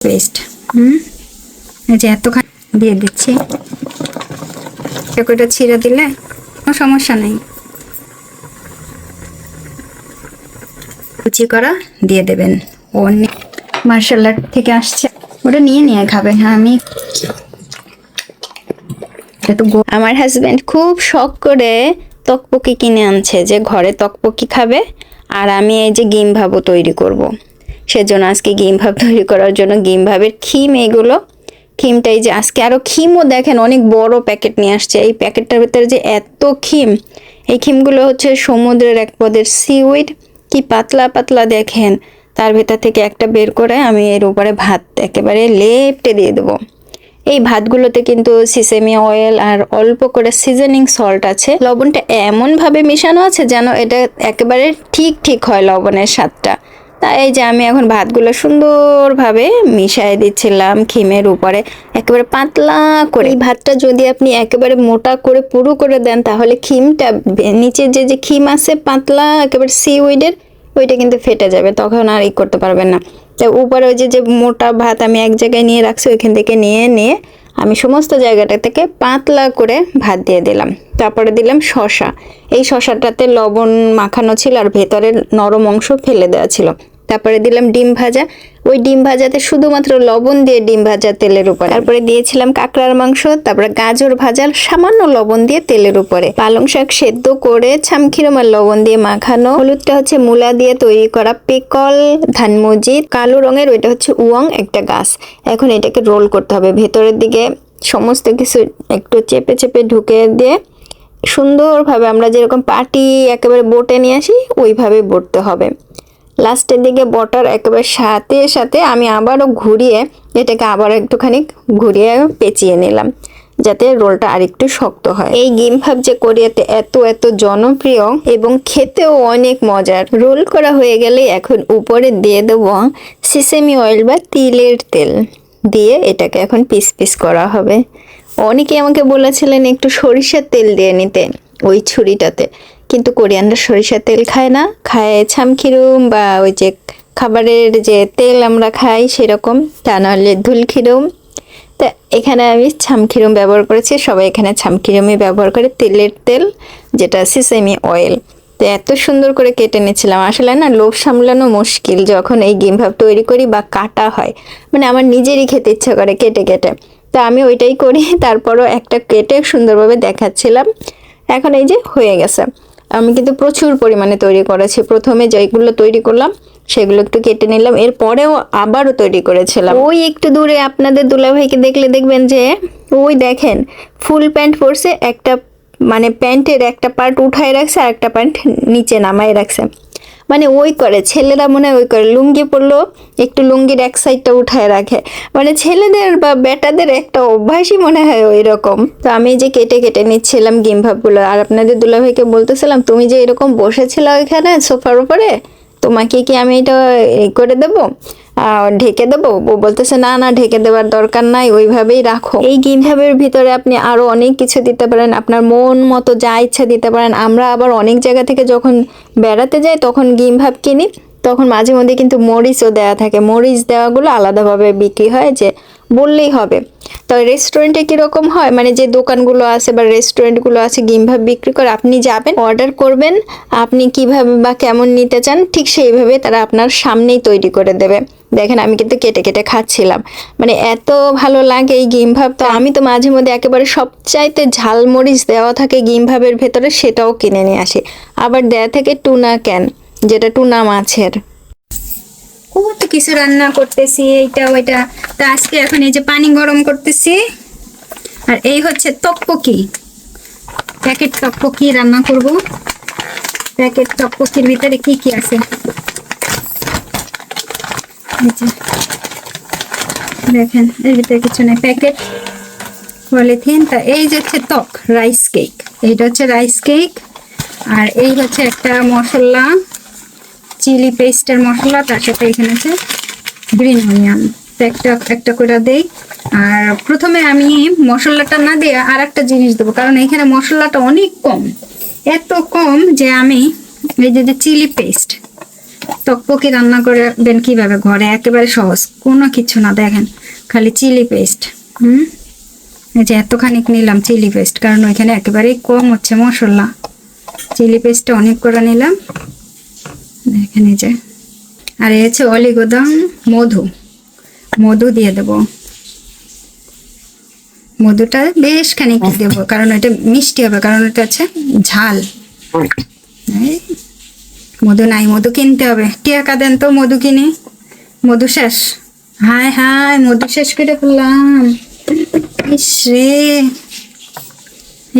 Paste হুম? যে দিয়ে দিচ্ছি। একটা ছিঁড়ে দিলে কোনো সমস্যা নেই। কুচি করা দিয়ে দেবেন। ও মার্শাল আর্ট থেকে আসছে। ওটা নিয়ে নিয়ে খাবে হ্যাঁ আমি আমার হাজবেন্ড খুব শখ করে তকপকি কিনে আনছে, যে ঘরে তকপকি খাবে, আর আমি এই যে গিম ভাবও তৈরি করব। সেজন্য আজকে গিম ভাব তৈরি করার জন্য গিম ভাবের খিম এইগুলো খিমটা এই যে আজকে আরও খিমও দেখেন, অনেক বড় প্যাকেট নিয়ে আসছে। এই প্যাকেটটার ভিতরে যে এত খিম এই খিমগুলো হচ্ছে সমুদ্রের এক পদের সিউইড কি পাতলা পাতলা দেখেন, তার ভেতর থেকে একটা বের করে আমি এর উপরে ভাত একেবারে লেপটে দিয়ে দেবো। এই ভাতগুলোতে কিন্তু সিসেমি অয়েল আর অল্প করে সিজনিং সল্ট আছে। লবণটা এমন ভাবে মিশানো আছে যেন এটা একেবারে ঠিক ঠিক হয় লবণের স্বাদটা। তাই এই যে আমি এখন ভাতগুলো সুন্দরভাবে মিশিয়ে দিচ্ছিলাম খিমের উপরে, একেবারে পাতলা করে। এই ভাতটা যদি আপনি একেবারে মোটা করে পুরো করে দেন, তাহলে খিমটা নিচে যে যে খিম আছে পাতলা, একেবারে সি উইডের ওইটা কিন্তু ফেটে যাবে, তখন আর ই করতে পারবেন না। তো উপরে ওই যে যে মোটা ভাত আমি এক জায়গায় নিয়ে রাখছি, ওইখান থেকে নিয়ে নিয়ে আমি সমস্ত জায়গাটা থেকে পাতলা করে ভাত দিয়ে দিলাম। তারপরে দিলাম শশা এই শশাটাতে লবণ মাখানো ছিল আর ভেতরের নরম অংশ ফেলে দেওয়া ছিল। তারপরে দিলাম ডিম ভাজা। ওই ডিম ভাজাতে শুধুমাত্র লবণ দিয়ে ডিম ভাজা তেলের উপরে। তারপরে দিয়েছিলাম কাঁকড়ার মাংস, তারপরে গাজর ভাজা সামান্য লবণ দিয়ে তেলের উপরে। পালং শাক সেদ্ধ করে ছামখিরম আর লবণ দিয়ে মাখানো। হলুদটা হচ্ছে মূলা দিয়ে তৈরি করা পেকল ধানমজিদ কালো রঙের, ওইটা হচ্ছে উয়ং একটা গাছ। এখন এটাকে রোল করতে হবে ভেতরের দিকে। সমস্ত কিছু একটু চেপে চেপে ঢুকে দিয়ে সুন্দরভাবে আমরা যেরকম পাটি একেবারে বোটে নিয়ে আসি, ওইভাবে বটতে হবে। লাস্টের দিকে বটার একেবারে সাথে সাথে আমি আবারও ঘুরিয়ে এটাকে আবার একটুখানি ঘুরিয়ে পেঁচিয়ে নিলাম, যাতে রোলটা আরেকটু শক্ত হয়। এই গিম ভাব যে কোরিয়াতে এত এত জনপ্রিয় এবং খেতেও অনেক মজার। রোল করা হয়ে গেলে এখন উপরে দিয়ে দেবো সিসেমি অয়েল বা তিলের তেল, দিয়ে এটাকে এখন পিস পিস করা হবে। অনেকে আমাকে বলেছিলেন একটু সরিষার তেল দিয়ে নিতে, ওই ছুরিটাতে। কিন্তু কোরিয়ানরা সরিষার তেল খায় না। খায় ছামখিরুম বা ওই যে খাবারের যে তেল আমরা খাই সেরকম, তা নাহলে ধুলখিরুম। তা এখানে আমি ছামখিরুম ব্যবহার করেছি, সবাই এখানে ছামখিরুমই ব্যবহার করে, তেলের তেল, যেটা সিসেমি অয়েল। তো এত সুন্দর করে কেটে নিয়েছিলাম, আসলে না লোভ সামলানো মুশকিল যখন এই গেম ভাব তৈরি করি বা কাটা হয়। মানে আমার নিজেরই খেতে ইচ্ছা করে কেটে কেটে। তো আমি ওইটাই করি, তারপরও একটা কেটে সুন্দরভাবে দেখাচ্ছিলাম। এখন এই যে হয়ে গেছে। আমি কিন্তু প্রচুর পরিমাণে তৈরি করেছি। প্রথমে যেগুলো তৈরি করলাম, সেগুলো একটু কেটে নিলাম। এরপরেও আবারও তৈরি করেছিলাম। ওই একটু দূরে আপনাদের দুলা ভাইকে দেখলে দেখবেন যে, ওই দেখেন, ফুল প্যান্ট পরছে, একটা মানে প্যান্টের একটা পার্ট উঠায় রাখছে আর একটা প্যান্ট নিচে নামায় রাখছে। মানে ওই করে, ছেলেরা মনে হয় ওই করে। লুঙ্গি পরলো, একটু লুঙ্গির এক সাইডটা উঠায় রাখে। মানে ছেলেদের বা বেটাদের একটা অভ্যাসই মনে হয় ওই রকম। তো আমি যে কেটে কেটে নিচ্ছিলাম গিম ভাবগুলো, আর আপনাদের দুলাভাইকে বলতেছিলাম, তুমি যে এরকম বসেছিল ওইখানে সোফার উপরে, তোমাকে কি আমি এটা করে দেবো? ঢেকে দেবো? ও বলতেছে, না না, ঢেকে দেওয়ার দরকার নাই, ওইভাবেই রাখো। এই গিমভাবের ভিতরে আপনি আরও অনেক কিছু দিতে পারেন, আপনার মন মতো যা ইচ্ছা দিতে পারেন। আমরা আবার অনেক জায়গা থেকে যখন বেড়াতে যাই, তখন গিম ভাব কিনি, তখন মাঝে মধ্যে কিন্তু মরিচও দেওয়া থাকে। মরিচ দেওয়াগুলো আলাদাভাবে বিক্রি হয় যে বললেই হবে। তো রেস্টুরেন্টে কীরকম হয়? মানে যে দোকানগুলো আছে বা রেস্টুরেন্টগুলো আছে গিমভাবে বিক্রি করে আপনি যাবেন অর্ডার করবেন, আপনি কীভাবে বা কেমন নিতে চান, ঠিক সেইভাবে তারা আপনার সামনেই তৈরি করে দেবে। দেখেন, আমি কিন্তু কেটে কেটে খাচ্ছিলাম। মানে এত ভালো লাগে এই গিম ভাব, তো আমি তো মাঝে মধ্যে একেবারে সবচাইতে ঝালমরিচ দেওয়া থাকে গিম ভাবের ভেতরে, সেটাও কিনে নিয়ে আসি। আবার দেয়া থেকে টুনা ক্যান, যেটা টুনা মাছের। কত কিছু রান্না করতেছি এইটা ওইটা তা আজকে এখন এই যে পানি গরম করতেছি, আর এই হচ্ছে তকপকি প্যাকেট তকপকি রান্না করব। প্যাকেট তকপকির ভিতরে কি কি আছে? দেখেন, এর ভিতরে কিছু নেই। প্যাকেট পলিথিন তা এই যে হচ্ছে ত্বক রাইস কেক এইটা হচ্ছে রাইস কেক আর এই হচ্ছে একটা মশলা চিলি পেস্টের মশলা, তার সাথে এখানে আছে গ্রিন অনিয়ন একটা একটা করে দেই। আর প্রথমে আমি মশলাটা না দিয়ে আর একটা জিনিস দেবো, কারণ এখানে মশলাটা অনেক কম। এত কম যে আমি এই যে যে চিলি পেস্ট তকপকি রান্না করবেন কীভাবে? ঘরে একেবারে সহজ কোনো কিছু না। দেখেন খালি চিলি পেস্ট হুম? এই যে এতখানি নিলাম চিলি পেস্ট কারণ ওইখানে একেবারেই কম হচ্ছে মশলা। চিলি পেস্টটা অনেক করে নিলাম। দেখেন এই যে আর এই হচ্ছে অলিগোদাম মধু। মধু দিয়ে দেবো। মধুটা বেশ খানিক দেবো কারণ এটা মিষ্টি হবে কারণ এটা হচ্ছে ঝাল। মধু নাই, মধু কিনতে হবে। টিয়াকা দেন তো মধু কিনে? মধু শেষ? হায় হায়, মধু শেষ করে ফেললাম। ইস রে।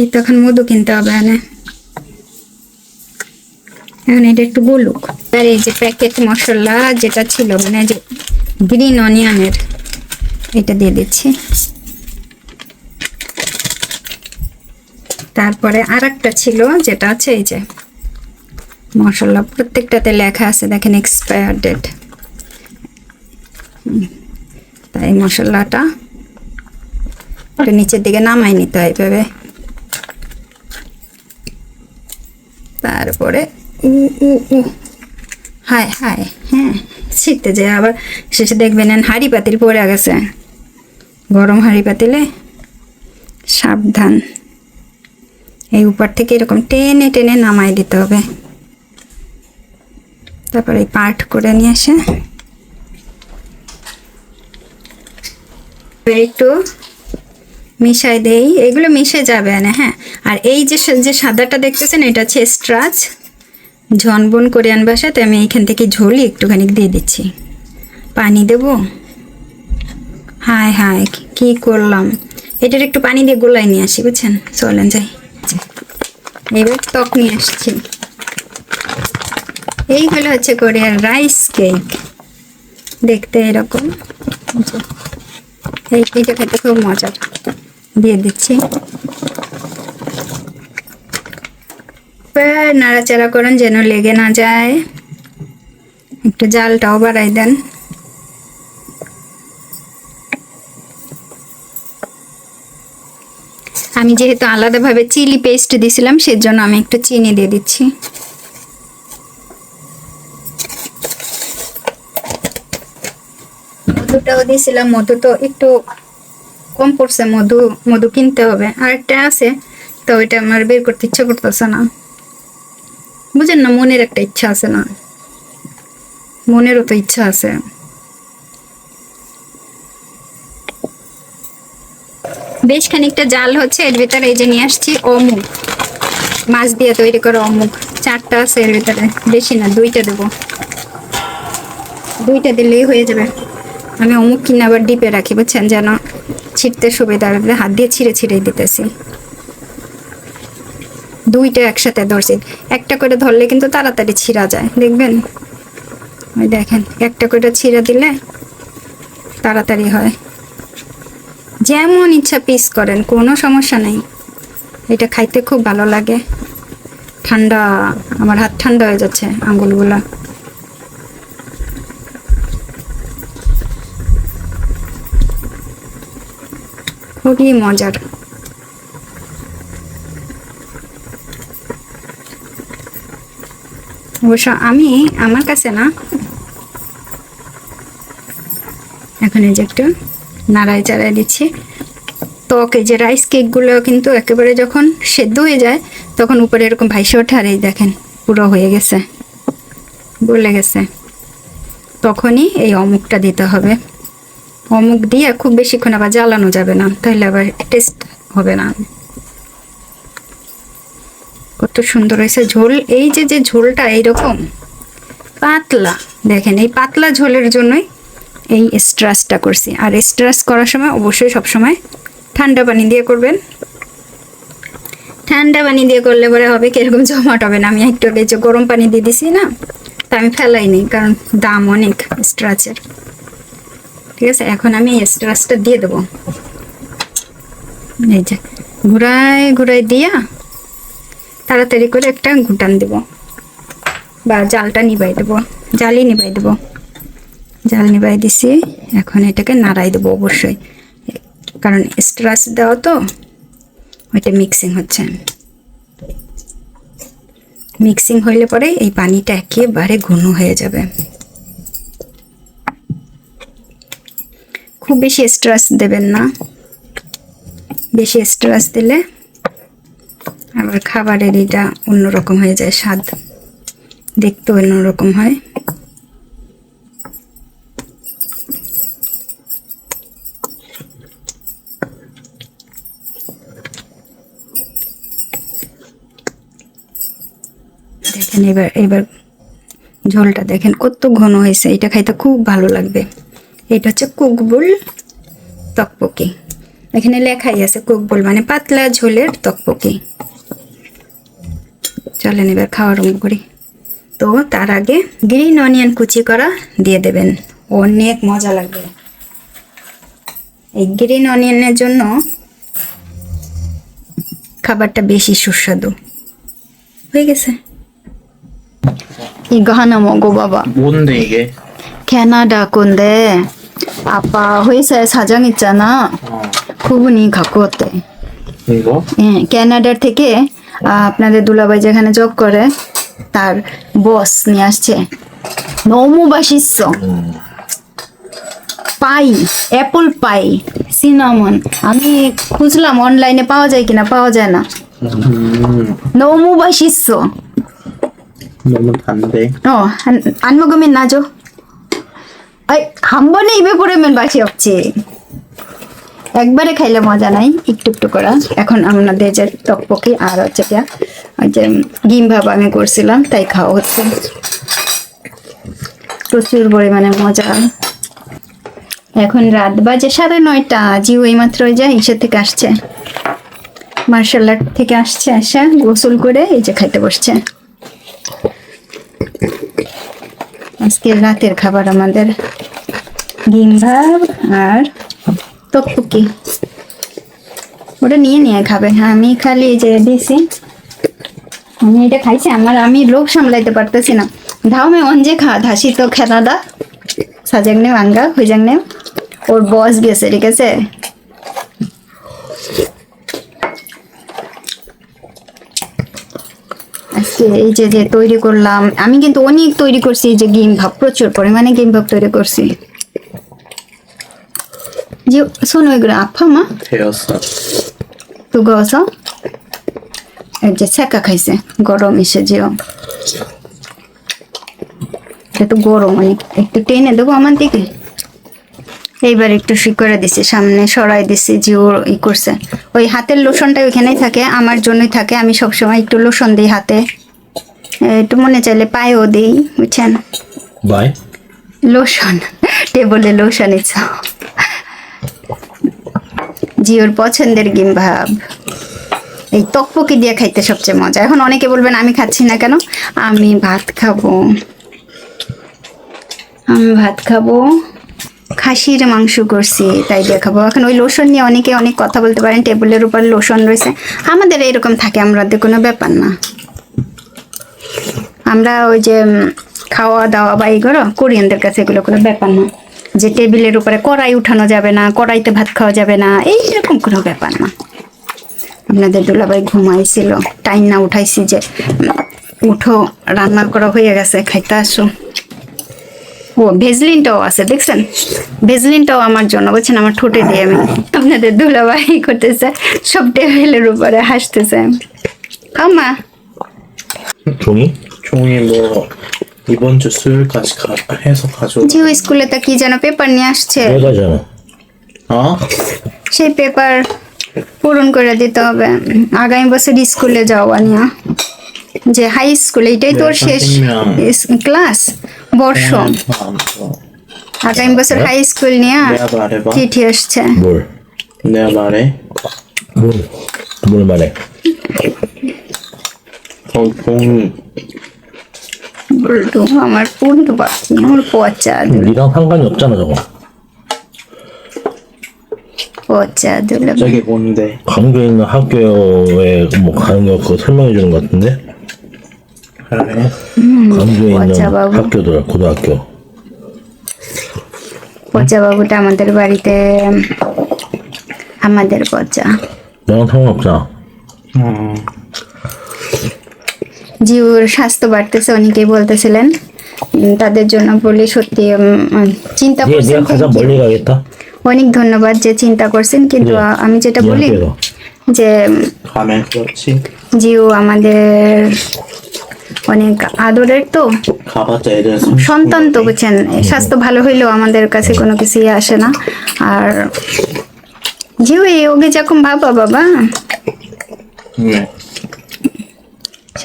এই তখন মধু কিনতে হবে এনে এখন এটা একটু বলুক। আর এই যে প্যাকেট মশলা যেটা ছিল মানে যে গ্রিন অনিয়নের এটা দিয়ে দিচ্ছি। তারপরে আর ছিল, যেটা আছে এই যে মশলা প্রত্যেকটাতে লেখা আছে, দেখেন এক্সপায়ার ডেট তাই মশলাটা একটু নিচের দিকে নামাই নিতে হয় এভাবে। তারপরে উ উ উ হায় হায় হ্যাঁ শিখতে যে আবার শেষে দেখবেন হাঁড়ি পাতিল পড়ে গেছে। গরম হাঁড়ি পাতিলে সাবধান। এই উপর থেকে এরকম টেনে টেনে নামাই দিতে হবে। তারপরে পার্ট করে নিয়ে এবার একটু মিশাই দেই। এগুলো মিশে যাবে না হ্যাঁ। আর এই যে যে সাদাটা দেখতেছেন, এটা হচ্ছে স্ট্রাচ। ঝনবন কোরিয়ান ভাষাতে আমি এইখান থেকে ঝোলি একটুখানি দিয়ে দিচ্ছি। পানি দেব? হায় হায়, কি- করলাম? এটার একটু পানি দিয়ে গোলাই নিয়ে আসি, বুঝছেন? চলেন যাই। এবার ত্বক নিয়ে আসছি। এইগুলো হচ্ছে কোরিয়ার রাইস কেক। দেখতে এরকম। এই এটা খেতে খুব মজার দিয়ে দিচ্ছি। নাড়াচাড়া করেন যেন লেগে না যায়। একটু জালটাও বাড়াই দেন। আমি যেহেতু আলাদাভাবে চিলি পেস্ট দিয়েছিলাম সেজন্য আমি একটু চিনি দিয়ে দিচ্ছি। মধুটাও দিয়েছিলাম মধু, তো একটু কম পড়ছে মধু মধু কিনতে হবে। আর একটা আছে, তো ওইটা আমার বের করতে ইচ্ছা করতেছে না। বুঝেন না, মনের একটা ইচ্ছা আছে না। মনেরও তো ইচ্ছা আছে। বেশ খানিকটা জাল হচ্ছে, এর ভিতরে এই যে নিয়ে আসছি অমুক। মাছ দিয়ে তৈরি করা অমুক। চারটা আছে এর ভিতরে, বেশি না, দুইটা দেবো। দুইটা দিলেই হয়ে যাবে। আমি অমুক কিনে আবার ডিপে রাখি, বুঝছেন? যেন ছিটতে সুবিধা হবে হাত দিয়ে ছিঁড়ে ছিঁড়ে দিতেছি। দুইটা একসাথে ধরছি। একটা করে ধরলে কিন্তু তাড়াতাড়ি ছিঁড়া যায়। দেখবেন? ওই দেখেন, একটা করে ছিঁড়ে দিলে তাড়াতাড়ি হয়। যেমন ইচ্ছা পিস করেন, কোনো সমস্যা নেই। এটা খাইতে খুব ভালো লাগে। ঠান্ডা, আমার হাত ঠান্ডা হয়ে যাচ্ছে আঙ্গুলগুলা। খুবই মজার। অবশ্য আমি আমার কাছে না। এখন এই যে একটু নাড়াই চাড়াই দিচ্ছি। ত্বক এই যে রাইস কেকগুলো কিন্তু একেবারে যখন সেদ্ধ হয়ে যায়, তখন উপরে এরকম ভাইসে ওঠে আর এই দেখেন, পুরো হয়ে গেছে। গলে গেছে। তখনই এই অমুকটা দিতে হবে। অমুক দিয়ে খুব বেশিক্ষণ আবার জ্বালানো যাবে না তাহলে আবার টেস্ট হবে না। কত সুন্দর হয়েছে ঝোল। এই যে যে ঝোলটা এইরকম, পাতলা, দেখেন এই পাতলা ঝোলের জন্যই এই স্ট্রাসটা করছি। আর স্ট্রাস করার সময় অবশ্যই সবসময় ঠান্ডা পানি দিয়ে করবেন। ঠান্ডা পানি দিয়ে করলে পরে হবে কীরকম জমাট হবে না। আমি একটু যে গরম পানি দিয়ে দিছি না, তা আমি ফেলাইনি, কারণ দাম অনেক স্ট্রাচের ঠিক আছে? এখন আমি এই স্ট্রাসটা দিয়ে দেবো। এই যে ঘুরাই ঘুরাই দিয়া তাড়াতাড়ি করে একটা ঘুটান দেব। বা জালটা নিবাই দেবো, জালই নিবাই দেবো। জাল নিবাই দিছি, এখন এটাকে নাড়াই দেবো অবশ্যই। কারণ স্ট্রাস দেওয়া তো, ওইটা মিক্সিং হচ্ছে। মিক্সিং হইলে পরে এই পানিটা একেবারে ঘন হয়ে যাবে। খুব বেশি স্ট্রেস দেবেন না। বেশি স্ট্রেস দিলে আবার খাবারের এটা অন্যরকম হয়ে যায়, স্বাদ দেখতেও অন্যরকম হয়। দেখেন এবার এবার ঝোলটা দেখেন কত ঘন হয়েছে, এটা খাইতে খুব ভালো লাগবে। এটা হচ্ছে কুকবুল তকপকি এখানে লেখাই আছে কুকবুল মানে পাতলা ঝোলের তকপকি চলেন এবার খাওয়া আরম্ভ করি তো তার আগে গ্রিন অনিয়ন কুচি করা দিয়ে দেবেন অনেক মজা লাগবে এই গ্রিন অনিয়নের জন্য খাবারটা বেশি সুস্বাদু হয়ে গেছে 이거 하나 먹어봐봐. 뭔데 이게? 캐나다 건데 아빠 회사에 사장 있잖아. 그분이 갖고 왔대. 이거? 예, 캐나다 থেকে আপনাদের দুলাভাই যেখানে জব করে তার বস নিয়ে আসছে 너무 맛있어. পাই অ্যাপল পাই সিনামন আমি খুঁজলাম অনলাইনে পাওয়া যায় কিনা পাওয়া যায় না 너무 맛있어. 너무 단데. 어, 안, 안 먹으면 나죠. 한 번에 입에 পড়ে면 বাসি হচ্ছে একবারে খাইলে মজা নাই, একটু একটু করা। এখন আমাদের যে টকপকি আর হচ্ছে ওই যে ডিম ভাব আমি করছিলাম, তাই খাওয়া হচ্ছে। প্রচুর পরিমাণে মজা। এখন রাত বাজে সাড়ে নয়টা জিও এইমাত্র যা ইসে থেকে আসছে। মার্শাল আর্ট থেকে আসছে, আসা গোসল করে এই যে খাইতে বসছে। আজকে রাতের খাবার আমাদের ডিম ভাত আর তকপুকি ওটা নিয়ে নিয়ে খাবেন হ্যাঁ আমি খালি যে দিছি। আমি এটা খাইছি, আমার আমি লোক সামলাইতে পারতেছি না। ধাও মে অঞ্জে খা ধাসি তো খেলাদা সাজাক নে আঙ্গা, হুইজাক নে ওর বস গেছে, ঠিক আছে? আজকে এই যে যে তৈরি করলাম আমি কিন্তু অনেক তৈরি করছি এই যে গিম ভাব প্রচুর পরিমাণে গিম ভাব তৈরি করছি। যে শোনো এগুলো আফা মা? তো গছ এই যে ছেঁকা খাইছে গরম এসে যেও তো গরম অনেক একটু টেনে দেবো আমার দিকে। এইবার একটু করে দিছি সামনে সরাই দিছি জিও ই করছে। ওই হাতের লোশনটা ওইখানেই থাকে আমার জন্যই থাকে আমি সবসময় একটু লোশন দিই হাতে। একটু মনে চাইলে পায়েও দিই বুঝছেন? বাই। লোশন টেবলে লোশন ইচ্ছা। জিওর পছন্দের গিম ভাব। এই তকপকি দিয়ে খাইতে সবচেয়ে মজা। এখন অনেকে বলবেন আমি খাচ্ছি না কেন? আমি ভাত খাব। আমি ভাত খাব। খাসির মাংস করছি তাই দিয়ে খাব। এখন ওই লোশন নিয়ে অনেকে অনেক কথা বলতে পারেন টেবিলের উপর লোশন রয়েছে। আমাদের এরকম থাকে আমাদের কোনো ব্যাপার না। আমরা ওই যে খাওয়া দাওয়া বা এইগুলো কোরিয়ানদের কাছে এগুলো কোনো ব্যাপার না। যে টেবিলের উপরে কড়াই উঠানো যাবে না, কড়াইতে ভাত খাওয়া যাবে না এইরকম কোনো ব্যাপার না। আপনাদের দুলাভাই ঘুমাইছিল, টাইম না উঠাইছি যে উঠো, রান্না করা হয়ে গেছে, খাইতে আসো। ও, ভেজলিনটাও আছে, দেখছেন? ভেজলিনটাও আমার জন্য বলছেন আমার ঠোঁটে দিয়ে আমি আপনাদের দুলাভাই করতেছে, সব টেবিলের উপরে হাসতেছে। আমা 종이? 종이 뭐 이번 주 수요일까지 가, 해서 가져. জিও স্কুলে তা কি যেন পেপার নিয়ে আসছে 내가잖아. 어? সেই পেপার পূরণ করে দিতে হবে আগামী বছর স্কুলে যাওয়া নিয়ে যে হাই স্কুল এটাই তোর শেষ ক্লাস বর্ষ 어, আগামী বছর হাই স্কুল নিয়ে 내가 말해봐. চিঠি আসছে 뭘? 내가 말해. 뭘? 뭘 말해? 어, 종 বলটু আমার পূর্ণ পাচ্ছি আমার পচা দুল 니랑 상관이 없잖아 저거. পচা দুল 저게 뭔데? 광주에 있는 학교에 뭐 가는 거 그거 설명해 주는 것 같은데? 그래. 광주에 있는 맞아, 바보. 학교더라 고등학교. পচা বাবুটা আমাদের বাড়িতে আমাদের পচা 너랑 상관없잖아. 어. জিউর স্বাস্থ্য বাড়তেছে অনেকেই বলতেছিলেন। তাদের জন্য বলি সত্যি চিন্তা করছেন অনেক ধন্যবাদ যে চিন্তা করছেন কিন্তু আমি যেটা বলি যে জিও আমাদের অনেক আদরের তো। সন্তান তো বুঝছেন স্বাস্থ্য ভালো হইলেও আমাদের কাছে কোনো কিছুই আসে না। আর জিও এই অভিযোগ ভাবা বাবা?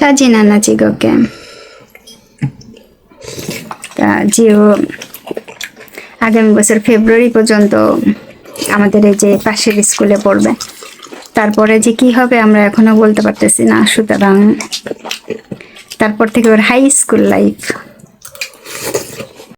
응. সাজিনা না চিগোকে তা জিও আগামী বছর ফেব্রুয়ারি পর্যন্ত আমাদের এই যে পাশের স্কুলে পড়বে তারপরে যে কি হবে আমরা এখনও বলতে পারতেছি না, সুতরাং তারপর থেকে ওর হাই স্কুল লাইফ